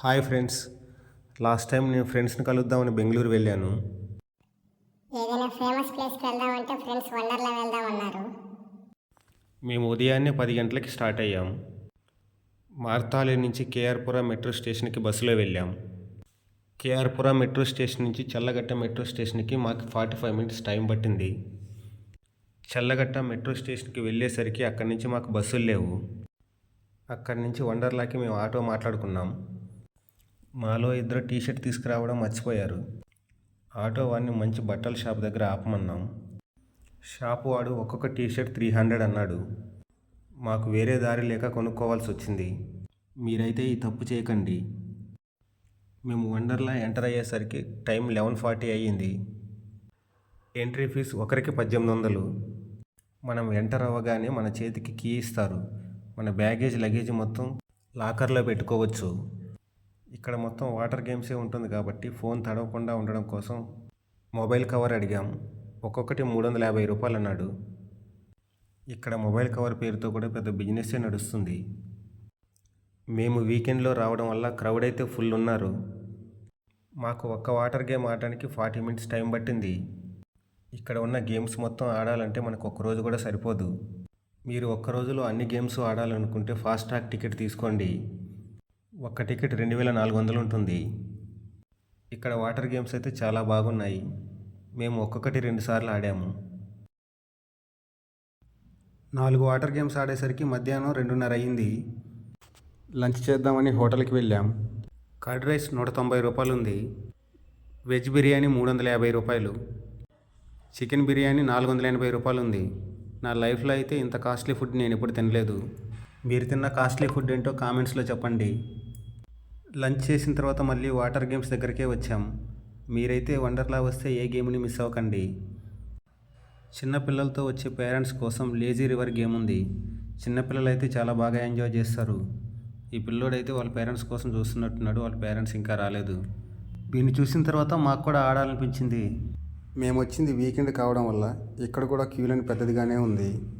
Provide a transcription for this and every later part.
Hi friends. Last time నేను ఫ్రెండ్స్ని కలుద్దామని బెంగళూరు వెళ్ళాను. ఏదైనా ఫేమస్ ప్లేస్కి వెళ్దామంటే ఫ్రెండ్స్ వండర్లా వెళ్దామన్నారు మేము ఉదయాన్నే పది గంటలకి స్టార్ట్ అయ్యాం. మార్తాలి నుంచి కేఆర్పురం మెట్రో స్టేషన్కి బస్సులో వెళ్ళాం. కేఆర్పురం మెట్రో స్టేషన్ నుంచి చల్లగట్ట మెట్రో స్టేషన్కి మాకు ఫార్టీ ఫైవ్ మినిట్స్ టైం పట్టింది. చల్లగట్ట మెట్రో స్టేషన్కి వెళ్ళేసరికి అక్కడి నుంచి మాకు బస్సులు లేవు. అక్కడి నుంచి వండర్లాకి మేము ఆటో మాట్లాడుకున్నాం. మాలో ఇద్దరు టీ షర్ట్ తీసుకురావడం మర్చిపోయారు. ఆటో వాడిని మంచి బట్టల షాప్ దగ్గర ఆపమన్నాం. షాపు వాడు ఒక్కొక్క టీ షర్ట్ త్రీ హండ్రెడ్ అన్నాడు. మాకు వేరే దారి లేక కొనుక్కోవాల్సి వచ్చింది. మీరైతే ఈ తప్పు చేయకండి. మేము వండర్లా ఎంటర్ అయ్యేసరికి టైం లెవెన్ ఫార్టీ అయ్యింది. ఎంట్రీ ఫీజు ఒకరికి పద్దెనిమిది వందలు. మనం ఎంటర్ అవ్వగానే మన చేతికి కీ ఇస్తారు. మన బ్యాగేజ్ లగేజ్ మొత్తం లాకర్లో పెట్టుకోవచ్చు. ఇక్కడ మొత్తం వాటర్ గేమ్సే ఉంటుంది కాబట్టి ఫోన్ తడవకుండా ఉండడం కోసం మొబైల్ కవర్ అడిగాం. ఒక్కొక్కటి మూడు వందల యాభై రూపాయలు అన్నాడు. ఇక్కడ మొబైల్ కవర్ పేరుతో కూడా పెద్ద బిజినెస్సే నడుస్తుంది. మేము వీకెండ్లో రావడం వల్ల క్రౌడ్ అయితే ఫుల్ ఉన్నారు. మాకు ఒక్క వాటర్ గేమ్ ఆడడానికి ఫార్టీ మినిట్స్ టైం పట్టింది. ఇక్కడ ఉన్న గేమ్స్ మొత్తం ఆడాలంటే మనకు ఒక్క రోజు కూడా సరిపోదు. మీరు ఒక్క రోజులో అన్ని గేమ్స్ ఆడాలనుకుంటే ఫాస్ట్ ట్రాక్ టికెట్ తీసుకోండి. ఒక్క టికెట్ రెండు వేల నాలుగు వందలు ఉంటుంది. ఇక్కడ వాటర్ గేమ్స్ అయితే చాలా బాగున్నాయి. మేము ఒక్కొక్కటి రెండుసార్లు ఆడాము. నాలుగు వాటర్ గేమ్స్ ఆడేసరికి మధ్యాహ్నం రెండున్నర అయ్యింది లంచ్ చేద్దామని హోటల్కి వెళ్ళాం. కర్డ్ రైస్ నూట తొంభై రూపాయలు ఉంది. వెజ్ బిర్యానీ మూడు వందల యాభై రూపాయలు. చికెన్ బిర్యానీ నాలుగు వందల ఎనభై రూపాయలు ఉంది. నా లైఫ్లో అయితే ఇంత కాస్ట్లీ ఫుడ్ నేను ఎప్పుడు తినలేదు. మీరు తిన్న కాస్ట్లీ ఫుడ్ ఏంటో కామెంట్స్లో చెప్పండి. లంచ్ చేసిన తర్వాత మళ్ళీ వాటర్ గేమ్స్ దగ్గరికే వచ్చాం. మీరైతే వండర్లా వస్తే ఏ గేమ్ని మిస్ అవ్వకండి. చిన్నపిల్లలతో వచ్చే పేరెంట్స్ కోసం లేజీ రివర్ గేమ్ ఉంది. చిన్నపిల్లలు అయితే చాలా బాగా ఎంజాయ్ చేస్తారు. ఈ పిల్లోడైతే వాళ్ళ పేరెంట్స్ కోసం చూస్తున్నట్టున్నాడు వాళ్ళ పేరెంట్స్ ఇంకా రాలేదు. దీన్ని చూసిన తర్వాత మాకు కూడా ఆడాలనిపించింది. మేము వచ్చింది వీకెండ్ కావడం వల్ల ఇక్కడ కూడా క్యూ లైన్ పెద్దదిగానే ఉంది.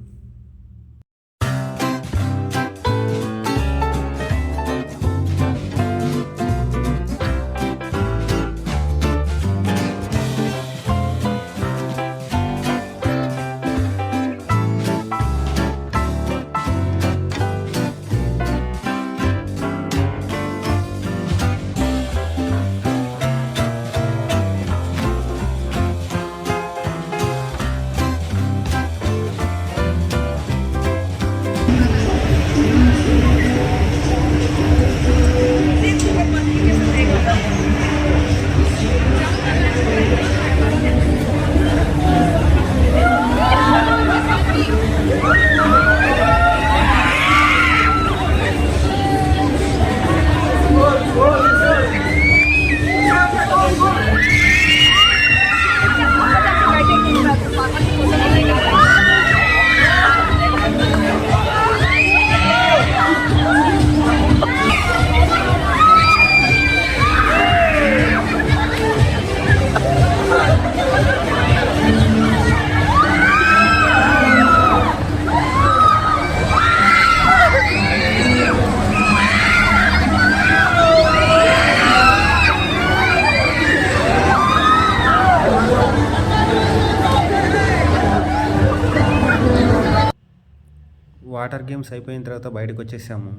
వాటర్ గేమ్స్ అయిపోయిన తర్వాత బయటకు వచ్చేసాము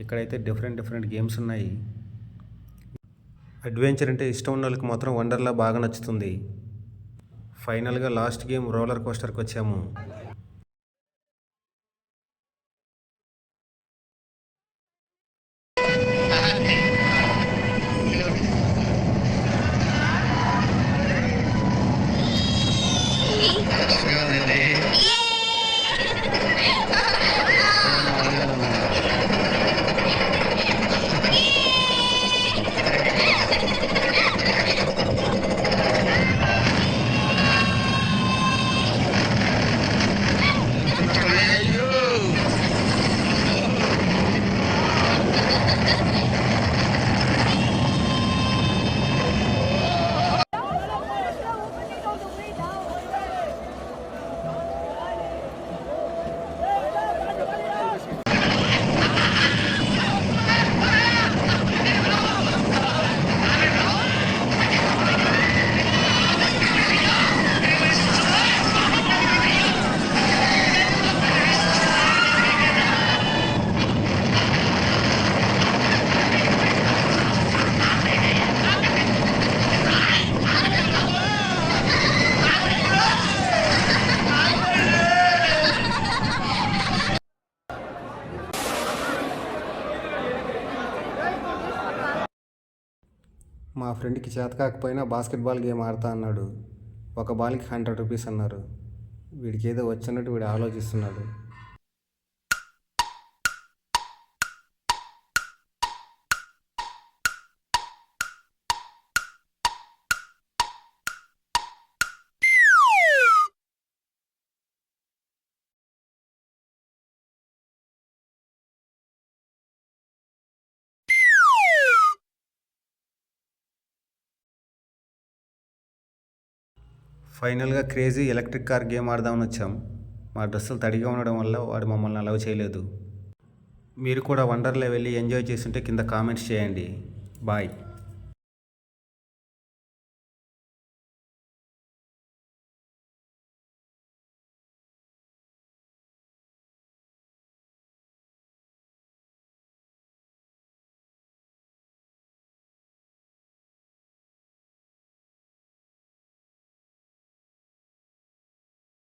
ఇక్కడైతే డిఫరెంట్ డిఫరెంట్ గేమ్స్ ఉన్నాయి. అడ్వెంచర్ అంటే ఇష్టం ఉన్న వాళ్ళకి మాత్రం వండర్లా బాగా నచ్చుతుంది. ఫైనల్గా లాస్ట్ గేమ్ రోలర్ కోస్టర్కి వచ్చాము మా ఫ్రెండ్కి చేత కాకపోయినా బాస్కెట్బాల్ గేమ్ ఆడతా అన్నాడు. ఒక బాల్కి హండ్రెడ్ రూపీస్ అన్నారు. వీడికి ఏదో వచ్చినట్టు వీడు ఆలోచిస్తున్నాడు. ఫైనల్గా క్రేజీ ఎలక్ట్రిక్ కార్ గేమ్ ఆడదామని వచ్చాం. మా డ్రెస్సులు తడిగా ఉండడం వల్ల వాడు మమ్మల్ని అలవ్ చేయలేదు. మీరు కూడా వండర్లో వెళ్ళి ఎంజాయ్ చేస్తుంటే కింద కామెంట్స్ చేయండి. బాయ్.